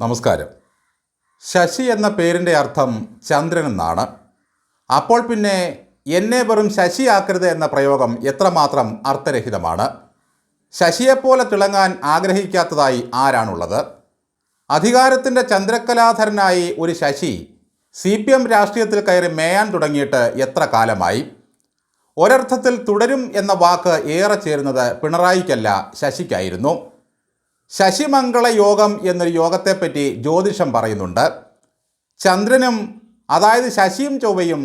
നമസ്കാരം. ശശി എന്ന പേരിന്റെ അർത്ഥം ചന്ദ്രൻ എന്നാണ്. അപ്പോൾ പിന്നെ എന്നെ വെറും ശശിയാക്കരുത് എന്ന പ്രയോഗം എത്രമാത്രം അർത്ഥരഹിതമാണ്? ശശിയെപ്പോലെ തിളങ്ങാൻ ആഗ്രഹിക്കാത്തതായി ആരാണുള്ളത്? അധികാരത്തിന്റെ ചന്ദ്രകലാധരനായി ഒരു ശശി സി പി എം രാഷ്ട്രീയത്തിൽ കയറി മേയാൻ തുടങ്ങിയിട്ട് എത്ര കാലമായി? ഒരർത്ഥത്തിൽ തുടരും എന്ന വാക്ക് ഏറെ ചേരുന്നത് പിണറായിക്കല്ല ശശിക്കായിരുന്നു. ശശിമംഗള യോഗം എന്നൊരു യോഗത്തെപ്പറ്റി ജ്യോതിഷം പറയുന്നുണ്ട്. ചന്ദ്രനും അതായത് ശശിയും ചൊവ്വയും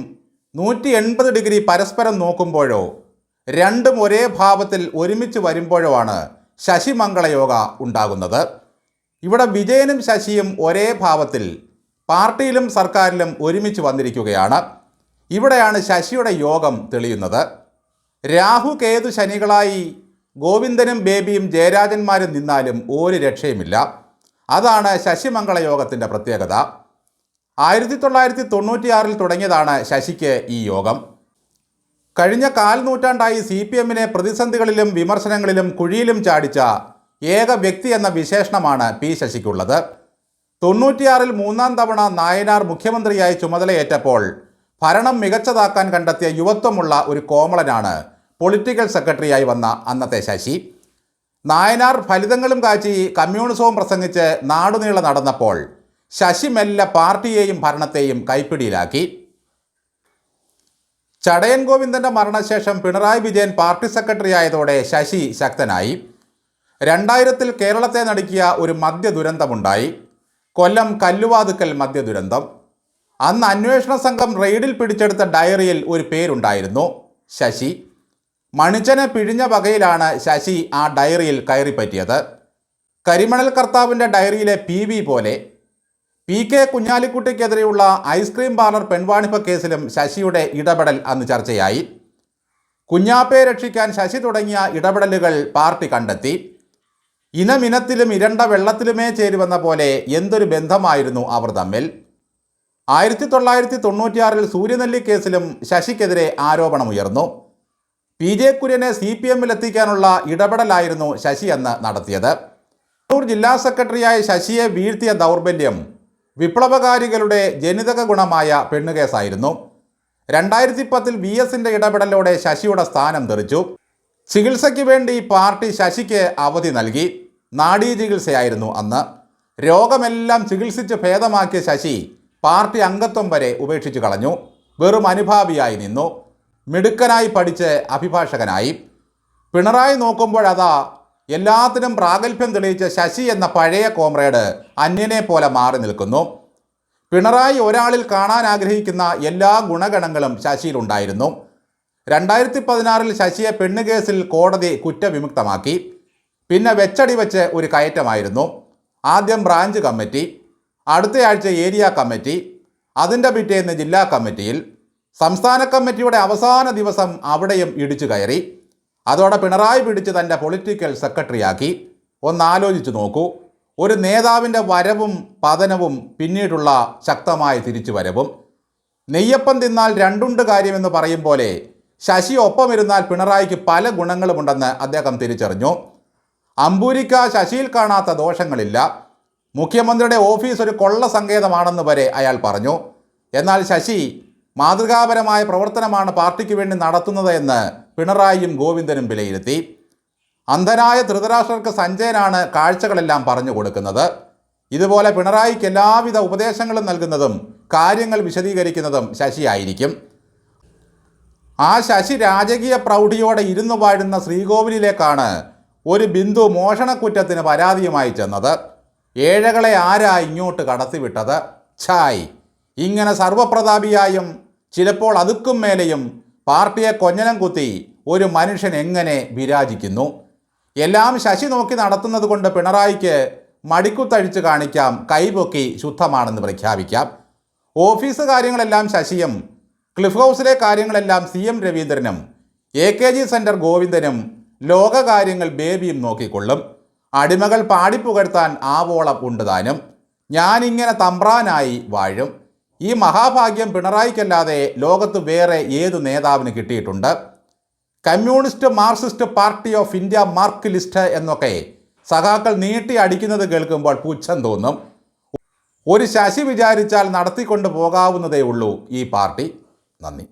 നൂറ്റി എൺപത് ഡിഗ്രി പരസ്പരം നോക്കുമ്പോഴോ രണ്ടും ഒരേ ഭാവത്തിൽ ഒരുമിച്ച് വരുമ്പോഴോ ആണ് ശശിമംഗള യോഗ ഉണ്ടാകുന്നത്. ഇവിടെ വിജയനും ശശിയും ഒരേ ഭാവത്തിൽ പാർട്ടിയിലും സർക്കാരിലും ഒരുമിച്ച് വന്നിരിക്കുകയാണ്. ഇവിടെയാണ് ശശിയുടെ യോഗം തെളിയുന്നത്. രാഹു കേതു ശനികളായി ഗോവിന്ദനും ബേബിയും ജയരാജന്മാരും നിന്നാലും ഒരു രക്ഷയുമില്ല. അതാണ് ശശിമംഗള യോഗത്തിന്റെ പ്രത്യേകത. ആയിരത്തി തൊള്ളായിരത്തി തൊണ്ണൂറ്റിയാറിൽ തുടങ്ങിയതാണ് ശശിക്ക് ഈ യോഗം. കഴിഞ്ഞ കാൽ നൂറ്റാണ്ടായി സി പി എമ്മിനെ പ്രതിസന്ധികളിലും വിമർശനങ്ങളിലും കുഴിയിലും ചാടിച്ച ഏക വ്യക്തി എന്ന വിശേഷണമാണ് പി ശശിക്കുള്ളത്. തൊണ്ണൂറ്റിയാറിൽ മൂന്നാം തവണ നായനാർ മുഖ്യമന്ത്രിയായി ചുമതലയേറ്റപ്പോൾ ഭരണം മികച്ചതാക്കാൻ കണ്ടെത്തിയ യുവത്വമുള്ള ഒരു കോമളനാണ് പൊളിറ്റിക്കൽ സെക്രട്ടറിയായി വന്ന അന്നത്തെ ശശി. നായനാർ ഫലിതങ്ങളും കാച്ചി കമ്മ്യൂണിസവും പ്രസംഗിച്ച് നാടുനീളെ നടന്നപ്പോൾ ശശി മെല്ലെ പാർട്ടിയെയും ഭരണത്തെയും കൈപ്പിടിയിലാക്കി. ചടയൻ ഗോവിന്ദന്റെ മരണശേഷം പിണറായി വിജയൻ പാർട്ടി സെക്രട്ടറി ആയതോടെ ശശി ശക്തനായി. രണ്ടായിരത്തിൽ കേരളത്തെ നടുക്കിയ ഒരു മദ്യ ദുരന്തമുണ്ടായി. കൊല്ലം കല്ലുവാതുക്കൽ മദ്യ ദുരന്തം. അന്ന് അന്വേഷണ സംഘം റെയ്ഡിൽ പിടിച്ചെടുത്ത ഡയറിയിൽ ഒരു പേരുണ്ടായിരുന്നു ശശി. മണിച്ചനെ പിഴിഞ്ഞ വകയിലാണ് ശശി ആ ഡയറിയിൽ കയറിപ്പറ്റിയത്. കരിമണൽ കർത്താവിന്റെ ഡയറിയിലെ പി വി പോലെ പി കെ കുഞ്ഞാലിക്കുട്ടിക്കെതിരെയുള്ള ഐസ്ക്രീം പാർലർ പെൺവാണിഭ കേസിലും ശശിയുടെ ഇടപെടൽ അന്ന് ചർച്ചയായി. കുഞ്ഞാപ്പയെ രക്ഷിക്കാൻ ശശി തുടങ്ങിയ ഇടപെടലുകൾ പാർട്ടി കണ്ടെത്തി. ഇനമിനത്തിലും ഇരണ്ട വെള്ളത്തിലുമേ ചേരുവെന്ന പോലെ എന്തൊരു ബന്ധമായിരുന്നു അവർ തമ്മിൽ. ആയിരത്തി തൊള്ളായിരത്തി തൊണ്ണൂറ്റിയാറിൽ സൂര്യനെല്ലി കേസിലും ശശിക്കെതിരെ ആരോപണമുയർന്നു. പി ജെ കുര്യനെ സി പി എമ്മിൽ എത്തിക്കാനുള്ള ഇടപെടലായിരുന്നു ശശി അന്ന് നടത്തിയത്. കണ്ണൂർ ജില്ലാ സെക്രട്ടറിയായ ശശിയെ വീഴ്ത്തിയ ദൗർബല്യം വിപ്ലവകാരികളുടെ ജനിതക ഗുണമായ പെണ്ണുകേസായിരുന്നു. രണ്ടായിരത്തി പത്തിൽ വി എസിന്റെ ഇടപെടലോടെ ശശിയുടെ സ്ഥാനം തെറിച്ചു. ചികിത്സയ്ക്ക് വേണ്ടി പാർട്ടി ശശിക്ക് അവധി നൽകി. നാഡീ ചികിത്സയായിരുന്നു അന്ന്. രോഗമെല്ലാം ചികിത്സിച്ച് ഭേദമാക്കിയ ശശി പാർട്ടി അംഗത്വം വരെ ഉപേക്ഷിച്ചു കളഞ്ഞു. വെറും അനുഭാവിയായി നിന്നു. മിടുക്കനായി പഠിച്ച് അഭിഭാഷകനായി. പിണറായി നോക്കുമ്പോഴതാ എല്ലാത്തിനും പ്രാഗൽഭ്യം തെളിയിച്ച ശശി എന്ന പഴയ കോമ്രേഡ് അന്യനെ പോലെ മാറി നിൽക്കുന്നു. പിണറായി ഒരാളിൽ കാണാൻ ആഗ്രഹിക്കുന്ന എല്ലാ ഗുണഗണങ്ങളും ശശിയിലുണ്ടായിരുന്നു രണ്ടായിരത്തി പതിനാറിൽ ശശിയെ പെണ്ണുകേസിൽ കോടതി കുറ്റവിമുക്തമാക്കി. പിന്നെ വെച്ചടി വെച്ച് ഒരു കയറ്റമായിരുന്നു. ആദ്യം ബ്രാഞ്ച് കമ്മിറ്റി അടുത്തയാഴ്ച ഏരിയ കമ്മിറ്റി അതിന്റെ പിറ്റേന്ന് ജില്ലാ കമ്മിറ്റിയിൽ. സംസ്ഥാന കമ്മിറ്റിയുടെ അവസാന ദിവസം അവിടെയും ഇടിച്ചു കയറി. അതോടെ പിണറായി പിടിച്ച് തന്റെ പൊളിറ്റിക്കൽ സെക്രട്ടറിയാക്കി ഒന്നാലോചിച്ച് നോക്കൂ. ഒരു നേതാവിന്റെ വരവും പതനവും പിന്നീടുള്ള ശക്തമായ തിരിച്ചുവരവും. നെയ്യപ്പം തിന്നാൽ രണ്ടുണ്ട് കാര്യമെന്ന് പറയും പോലെ ശശി ഒപ്പമിരുന്നാൽ പിണറായിക്ക് പല ഗുണങ്ങളുമുണ്ടെന്ന് അദ്ദേഹം തിരിച്ചറിഞ്ഞു. അമ്പൂരിക്ക ശശിയിൽ കാണാത്ത ദോഷങ്ങളില്ല. മുഖ്യമന്ത്രിയുടെ ഓഫീസ് ഒരു കൊള്ള സങ്കേതമാണെന്ന് വരെ അയാൾ പറഞ്ഞു. എന്നാൽ ശശി മാതൃകാപരമായ പ്രവർത്തനമാണ് പാർട്ടിക്ക് വേണ്ടി നടത്തുന്നത് എന്ന് പിണറായിയും ഗോവിന്ദനും വിലയിരുത്തി. അന്ധനായ ധൃതരാഷ്ട്രർക്ക് സഞ്ജയനാണ് കാഴ്ചകളെല്ലാം പറഞ്ഞു കൊടുക്കുന്നത്. ഇതുപോലെ പിണറായിക്ക് എല്ലാവിധ ഉപദേശങ്ങളും നൽകുന്നതും കാര്യങ്ങൾ വിശദീകരിക്കുന്നതും ശശിയായിരിക്കും. ആ ശശി രാജകീയ പ്രൗഢിയോടെ ഇരുന്നു വാഴുന്ന ശ്രീകോവിലിലേക്കാണ് ഒരു ബിന്ദു മോഷണക്കുറ്റത്തിന് പരാതിയുമായി ചെന്നത്. ഏഴകളെ ആരാ ഇങ്ങോട്ട് കടത്തിവിട്ടത്? ഛായ്. ഇങ്ങനെ സർവപ്രതാപിയായും ചിലപ്പോൾ അതുക്കും മേലെയും പാർട്ടിയെ കൊഞ്ഞനം കുത്തി ഒരു മനുഷ്യൻ എങ്ങനെ വിരാജിക്കുന്നു? എല്ലാം ശശി നോക്കി നടത്തുന്നത് കൊണ്ട് പിണറായിക്ക് മടിക്കുത്തഴിച്ച് കാണിക്കാം കൈപൊക്കി ശുദ്ധമാണെന്ന് പ്രഖ്യാപിക്കാം. ഓഫീസ് കാര്യങ്ങളെല്ലാം ശശിയും ക്ലിഫ് ഹൗസിലെ കാര്യങ്ങളെല്ലാം സി എം രവീന്ദ്രനും എ കെ ജി സെന്റർ ഗോവിന്ദനും ലോകകാര്യങ്ങൾ ബേബിയും നോക്കിക്കൊള്ളും. അടിമകൾ പാടിപ്പുകഴ്ത്താൻ ആവോളം ഉണ്ട് താനും ഞാനിങ്ങനെ തമ്പ്രാനായി വാഴും. ഈ മഹാഭാഗ്യം പിണറായിക്കല്ലാതെ ലോകത്ത് വേറെ ഏത് നേതാവിന് കിട്ടിയിട്ടുണ്ട്? Communist marxist party of India mark list എന്നൊക്കെ സഖാക്കൾ നീട്ടി അടിക്കുന്നത് കേൾക്കുമ്പോൾ പുച്ഛം തോന്നും. ഒരു ശശി വിചാരിച്ചാൽ നടത്തിക്കൊണ്ട് പോകാവുന്നതേ ഉള്ളൂ ഈ പാർട്ടി. നന്ദി.